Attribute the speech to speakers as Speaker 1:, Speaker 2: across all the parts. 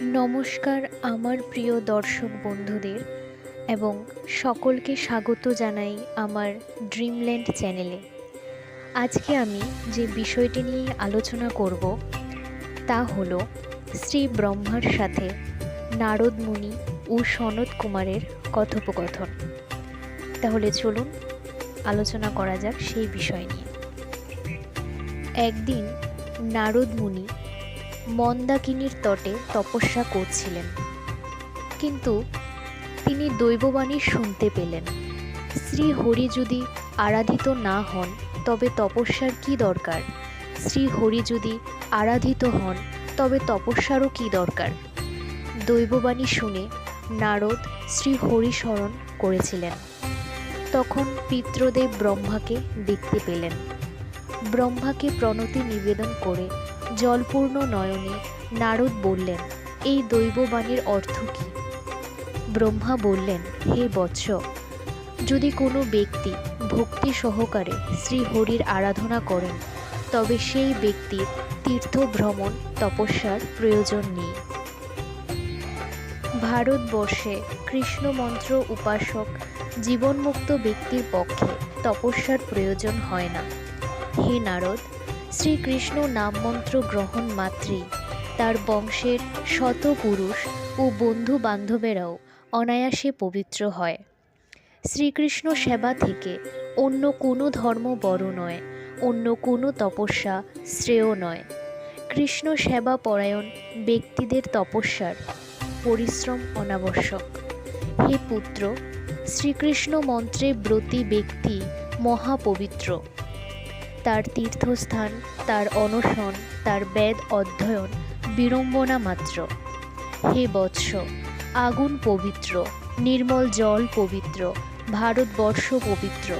Speaker 1: নমস্কার আমার প্রিয় দর্শক বন্ধুদের এবং সকলকে স্বাগত জানাই আমার ড্রিমল্যান্ড চ্যানেলে আজকে আমি যে বিষয়টি নিয়ে আলোচনা করব, তা হল শ্রী ব্রহ্মার সাথে নারদ মুনি ও সনৎ কুমারের কথোপকথন। তাহলে চলুন, আলোচনা করা যাক সেই বিষয় নিয়ে। একদিন নারদ মুনি মন্দাকিনীর তটে তপস্যা করছিলেন। কিন্তু তিনি দৈববাণী শুনতে পেলেন। শ্রী হরি যদি আরাধিত না হন, তবে তপস্যার কি দরকার? শ্রী হরি যদি আরাধিত হন, তবে তপস্যারও কি দরকার? দৈববাণী শুনে নারদ শ্রী হরি স্মরণ করেছিলেন। তখন পিত্রদেব ব্রহ্মাকে দেখতে পেলেন। ব্রহ্মাকে প্রণতি নিবেদন করে জলপূর্ণ নয়নে নারদ বললেন, এই দৈববাণীর অর্থ কী? ব্রহ্মা বললেন, হে বৎস, যদি কোনো ব্যক্তি ভক্তি সহকারে শ্রীহরির আরাধনা করেন, তবে সেই ব্যক্তির তীর্থ ভ্রমণ তপস্যার প্রয়োজন নেই। ভারতবর্ষে কৃষ্ণ মন্ত্র উপাসক, জীবনমুক্ত ব্যক্তির পক্ষে তপস্যার প্রয়োজন হয় না। হে নারদ শ্রীকৃষ্ণ নামমন্ত্র গ্রহণ মাত্রেই তার বংশের শত পুরুষ ও বন্ধু বান্ধবেরাও অনায়াসে পবিত্র হয়। শ্রীকৃষ্ণ সেবা থেকে অন্য কোনো ধর্ম বড় নয়, অন্য কোনো তপস্যা শ্রেয় নয়। কৃষ্ণ সেবা পরায়ণ ব্যক্তিদের তপস্যার পরিশ্রম অনাবশ্যক। হে পুত্র, শ্রীকৃষ্ণ মন্ত্রে ব্রতী ব্যক্তি মহাপবিত্র। তার তীর্থস্থান, তার অনশন, তার বেদ অধ্যয়ন, বিড়ম্বনা মাত্র। হে বৎস, আগুন পবিত্র, নির্মল জল পবিত্র, ভারতবর্ষ পবিত্র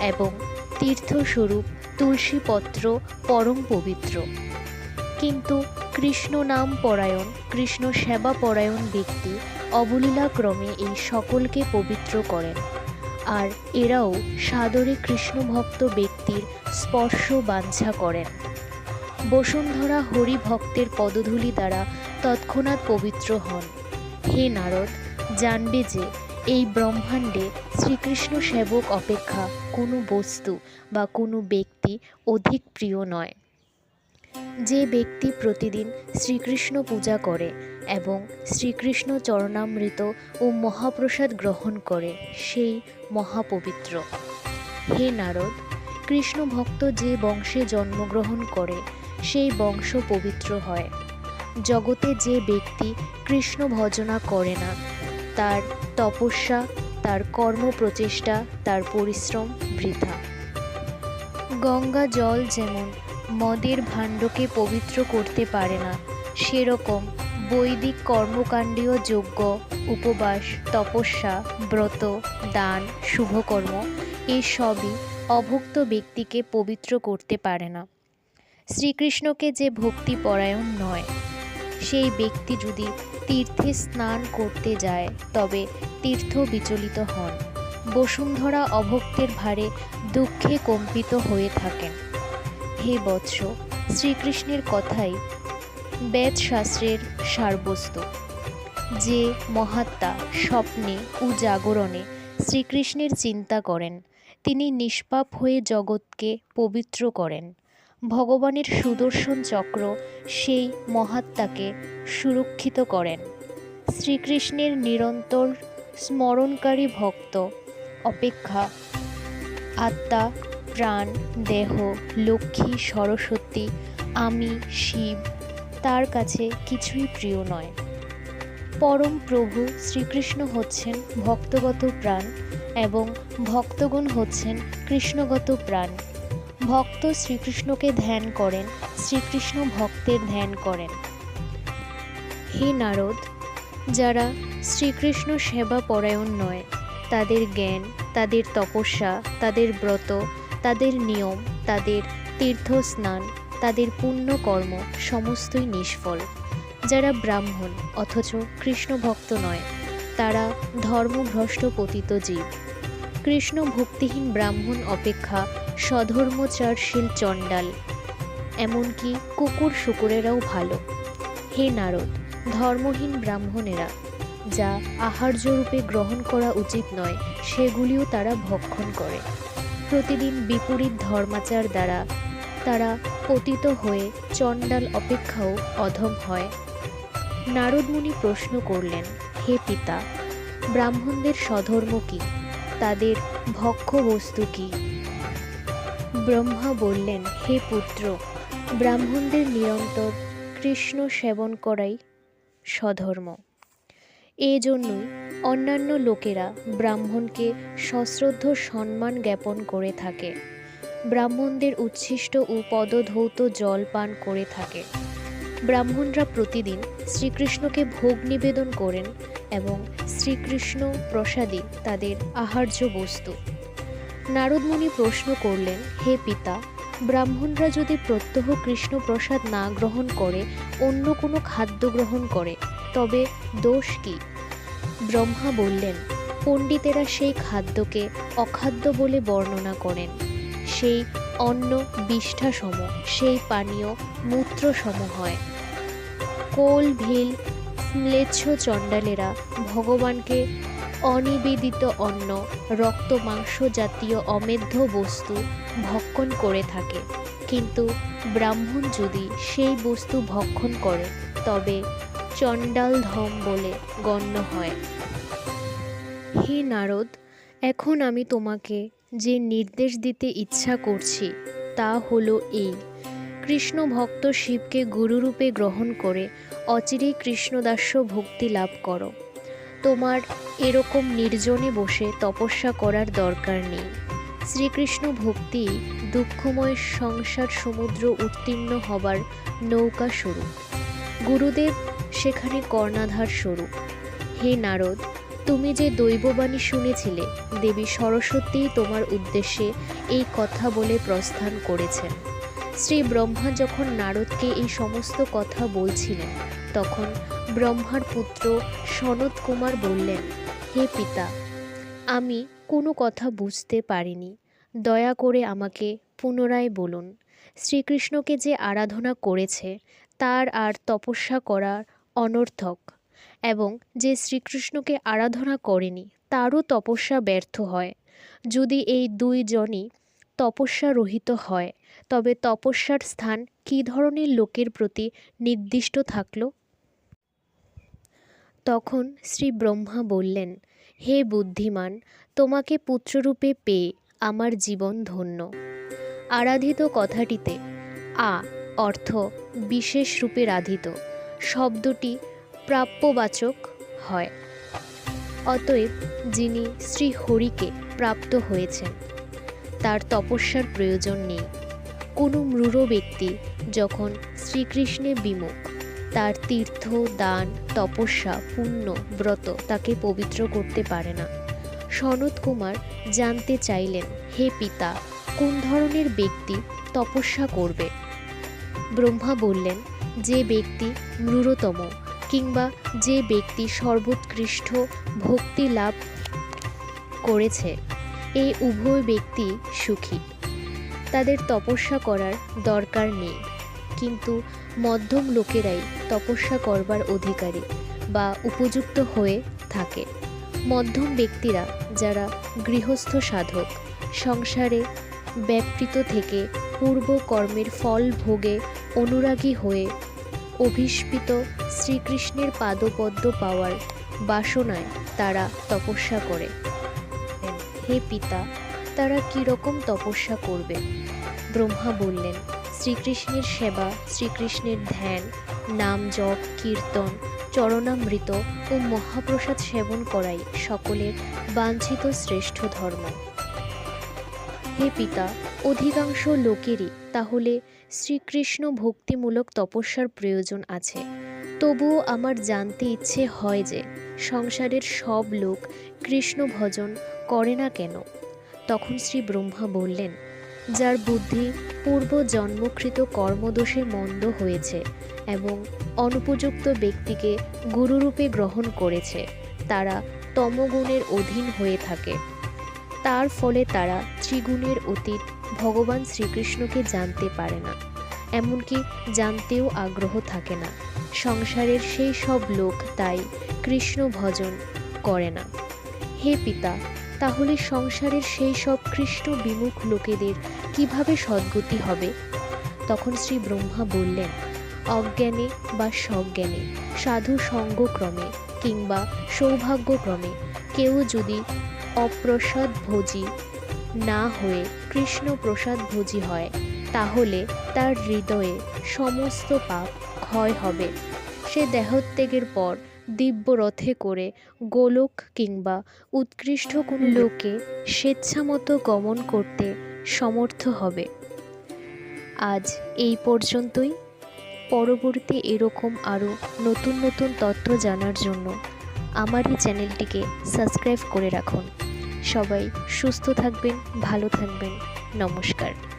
Speaker 1: এবং তীর্থস্বরূপ তুলসীপত্র পরম পবিত্র। কিন্তু কৃষ্ণ নাম পরায়ণ, কৃষ্ণ সেবা পরায়ণ ব্যক্তি অবলীলাক্রমে এই সকলকে পবিত্র করেন। আর এরাও সাদরে কৃষ্ণ ভক্ত ব্যক্তির স্পর্শ বাঞ্ছা করেন। বসুন্ধরা হরি ভক্তের পদধূলি দ্বারা তৎক্ষণাৎ পবিত্র হন। হে নারদ, জানবে যে এই ব্রহ্মাণ্ডে শ্রীকৃষ্ণ সেবক অপেক্ষা কোনো বস্তু বা কোনো ব্যক্তি অধিক প্রিয় নয়। যে ব্যক্তি প্রতিদিন শ্রীকৃষ্ণ পূজা করে এবং শ্রীকৃষ্ণ চরণামৃত ও মহাপ্রসাদ গ্রহণ করে, সেই মহাপবিত্র। হে নারদ, কৃষ্ণ ভক্ত যে বংশে জন্মগ্রহণ করে, সেই বংশ পবিত্র হয়। জগতে যে ব্যক্তি কৃষ্ণ ভজনা করে না, তার তপস্যা, তার কর্ম প্রচেষ্টা তার পরিশ্রম বৃথা। গঙ্গা জল যেমন মদের ভাণ্ডকে পবিত্র করতে পারে না। সেরকম বৈদিক কর্মকাণ্ডীয় যজ্ঞ, উপবাস, তপস্যা, ব্রত, দান, শুভকর্ম, এসবই অভুক্ত ব্যক্তিকে পবিত্র করতে পারে না। শ্রীকৃষ্ণকে যে ভক্তি পরায়ণ নয়। সেই ব্যক্তি যদি তীর্থে স্নান করতে যায়, তবে তীর্থ বিচলিত হন। বসুন্ধরা অভক্তের ভারে দুঃখে কম্পিত হয়ে থাকেন। হে বৎস, শ্রীকৃষ্ণের কথাই বেদশাস্ত্রের সারবস্তু। যে মহাত্মা স্বপ্নে ও জাগরণে শ্রীকৃষ্ণের চিন্তা করেন, তিনি নিষ্পাপ হয়ে জগৎকে পবিত্র করেন। ভগবানের সুদর্শন চক্র সেই মহাত্মাকে সুরক্ষিত করেন। শ্রীকৃষ্ণের নিরন্তর স্মরণকারী ভক্ত অপেক্ষা আত্মা প্রাণ, দেহ, লক্ষ্মী, সরস্বতী, আমি, শিব, তার কাছে কিছুই প্রিয় নয়। পরম প্রভু শ্রীকৃষ্ণ হচ্ছেন ভক্তগত প্রাণ এবং ভক্তগণ হচ্ছেন কৃষ্ণগত প্রাণ। ভক্ত শ্রীকৃষ্ণকে ধ্যান করেন, শ্রীকৃষ্ণ ভক্তের ধ্যান করেন। হে নারদ, যারা শ্রীকৃষ্ণ সেবা পরায়ণ নয়, তাদের জ্ঞান, তাদের তপস্যা, তাদের ব্রত তাদের নিয়ম, তাদের তীর্থস্নান, তাদের পুণ্যকর্ম সমস্তই নিষ্ফল। যারা ব্রাহ্মণ অথচ কৃষ্ণ ভক্ত নয়, তারা ধর্মভ্রষ্ট পতিত জীব। কৃষ্ণ ভক্তিহীন ব্রাহ্মণ অপেক্ষা স্বধর্মচারশীল চণ্ডাল। এমনকি কুকুর শুকুরেরাও ভালো। হে নারদ, ধর্মহীন ব্রাহ্মণেরা, যা আহার্যরূপে গ্রহণ করা উচিত নয়, সেগুলিও তারা ভক্ষণ করে। প্রতিদিন বিপরীত ধর্মাচার দ্বারা তারা পতিত হয়ে চণ্ডাল অপেক্ষাও অধম হয়। নারদমুনি প্রশ্ন করলেন, হে পিতা, ব্রাহ্মণদের স্বধর্ম কী? তাদের ভক্ষ্য বস্তু কী? ব্রহ্মা বললেন, হে পুত্র, ব্রাহ্মণদের নিরন্তর কৃষ্ণ সেবন করাই স্বধর্ম। এই জন্যই অন্যান্য লোকেরা ব্রাহ্মণকে সশ্রদ্ধ সম্মান জ্ঞাপন করে থাকে। ব্রাহ্মণদের উচ্ছিষ্ট ও পদধৌত জল পান করে থাকে। ব্রাহ্মণরা প্রতিদিন শ্রীকৃষ্ণকে ভোগ নিবেদন করেন এবং শ্রীকৃষ্ণ প্রসাদী তাদের আহার্য বস্তু। নারদমণি প্রশ্ন করলেন, হে পিতা, ব্রাহ্মণরা যদি প্রত্যহ কৃষ্ণ প্রসাদ না গ্রহণ করে, অন্য কোনো খাদ্য গ্রহণ করে তবে দোষ কি? ব্রহ্মা বললেন, পণ্ডিতেরা সেই খাদ্যকে অখাদ্য বলে বর্ণনা করেন। সেই অন্ন বিষ্ঠাসম সেই পানীয় মূত্রসম হয়। কোল, ভিল, ম্লেচ্ছ চণ্ডালেরা ভগবানকে অনিবেদিত অন্ন, রক্ত, মাংস জাতীয় অমেধ্য বস্তু ভক্ষণ করে থাকে। কিন্তু ব্রাহ্মণ যদি সেই বস্তু ভক্ষণ করে, তবে চণ্ডালধম বলে গণ্য হয়। হে নারদ, এখন আমি তোমাকে যে নির্দেশ দিতে ইচ্ছা করছি, তা হলো এই। কৃষ্ণ ভক্ত শিবকে গুরুরূপে গ্রহণ করে অচিরেই কৃষ্ণদাস্য ভক্তি লাভ করো। তোমার এরকম নির্জনে বসে তপস্যা করার দরকার নেই। শ্রীকৃষ্ণ ভক্তি দুঃখময় সংসার সমুদ্র উত্তীর্ণ হবার নৌকা স্বরূপ। গুরুদেব সেখানে কর্ণাধার স্বরূপ। হে নারদ, তুমি যে দৈববাণী শুনেছিলে, দেবী সরস্বতী তোমার উদ্দেশ্যে এই কথা বলে প্রস্থান করেছেন। শ্রী ব্রহ্মা যখন নারদকে এই সমস্ত কথা বলছিলেন, তখন ব্রহ্মার পুত্র সনত কুমার বললেন, হে পিতা, আমি কোনো কথা বুঝতে পারিনি। দয়া করে আমাকে পুনরায় বলুন। শ্রীকৃষ্ণকে যে আরাধনা করেছে, তার আর তপস্যা করার অনর্থক এবং যে শ্রীকৃষ্ণকে আরাধনা করেনি, তারও তপস্যা ব্যর্থ হয়। যদি এই দুইজনই তপস্যা রহিত হয়, তবে তপস্যার স্থান কী ধরনের লোকের প্রতি নির্দিষ্ট থাকল? তখন শ্রী ব্রহ্মা বললেন, হে বুদ্ধিমান, তোমাকে পুত্ররূপে পেয়ে আমার জীবন ধন্য। আরাধিত কথাটিতে আ অর্থ বিশেষ রূপে রাধিত। শব্দটি প্রাপ্যবাচক হয়। অতএব যিনি শ্রী হরিকে প্রাপ্ত হয়েছেন, তার তপস্যার প্রয়োজন নেই। কোনো মৃঢ় ব্যক্তি যখন শ্রীকৃষ্ণে বিমুখ, তার তীর্থ, দান, তপস্যা, পুণ্য, ব্রত তাকে পবিত্র করতে পারে না। সনত কুমার জানতে চাইলেন, হে পিতা, কোন ধরনের ব্যক্তি তপস্যা করবে? ব্রহ্মা বললেন যে ব্যক্তি মৃঢ়তম কিংবা যে ব্যক্তি সর্বোৎকৃষ্ট ভক্তি লাভ করেছে, এই উভয় ব্যক্তি সুখী। তাদের তপস্যা করার দরকার নেই, কিন্তু মধ্যম লোকেরাই তপস্যা করবার অধিকারী বা উপযুক্ত হয়ে থাকে। মধ্যম ব্যক্তিরা যারা গৃহস্থ সাধক, সংসারে ব্যাপৃত থেকে পূর্ব কর্মের ফল ভোগে অনুরাগী হয়ে অভিষ্পিত শ্রীকৃষ্ণের পাদপদ্ম পাওয়ার বাসনায় তারা তপস্যা করে। হে পিতা, তারা কীরকম তপস্যা করবে ব্রহ্মা বললেন, শ্রীকৃষ্ণের সেবা, শ্রীকৃষ্ণের ধ্যান, নাম জপ, কীর্তন, চরণামৃত ও মহাপ্রসাদ সেবন করাই সকলের বাঞ্ছিত শ্রেষ্ঠ ধর্ম। হে পিতা, অধিকাংশ লোকেরই তাহলে শ্রীকৃষ্ণ ভক্তিমূলক তপস্যার প্রয়োজন আছে। তবুও আমার জানতে ইচ্ছে হয় যে সংসারের সব লোক কৃষ্ণ ভজন করে না কেন? তখন শ্রী ব্রহ্মা বললেন, যার বুদ্ধি পূর্ব জন্মকৃত কর্মদোষে মন্দ হয়েছে এবং অনুপযুক্ত ব্যক্তিকে গুরুরূপে গ্রহণ করেছে, তারা তমগুণের অধীন হয়ে থাকে। তার ফলে তারা ত্রিগুণের অতীত ভগবান শ্রীকৃষ্ণকে জানতে পারে না। এমনকি জানতেও আগ্রহ থাকে না। সংসারের সেই সব লোক তাই কৃষ্ণ ভজন করে না। হে পিতা, তাহলে সংসারের সেই সব কৃষ্ণ বিমুখ লোকেদের কীভাবে সদ্গতি হবে? তখন শ্রী ব্রহ্মা বললেন, অজ্ঞানে বা সজ্ঞানে সাধু সঙ্গক্রমে কিংবা সৌভাগ্যক্রমে কেউ যদি অপ্রসাদ ভোজী। না হয়ে কৃষ্ণ প্রসাদ ভোজী হয়, তাহলে তার হৃদয়ে সমস্ত পাপ ক্ষয় হবে। সে দেহত্যাগের পর দিব্য রথে করে গোলক কিংবা উৎকৃষ্ট কোনো লোকে স্বেচ্ছামতো গমন করতে সমর্থ হবে। আজ এই পর্যন্তই। পরবর্তী এরকম আরও নতুন নতুন তথ্য জানার জন্য আমার এই চ্যানেলটিকে সাবস্ক্রাইব করে রাখুন। সবাই সুস্থ থাকবেন ভালো থাকবেন। নমস্কার।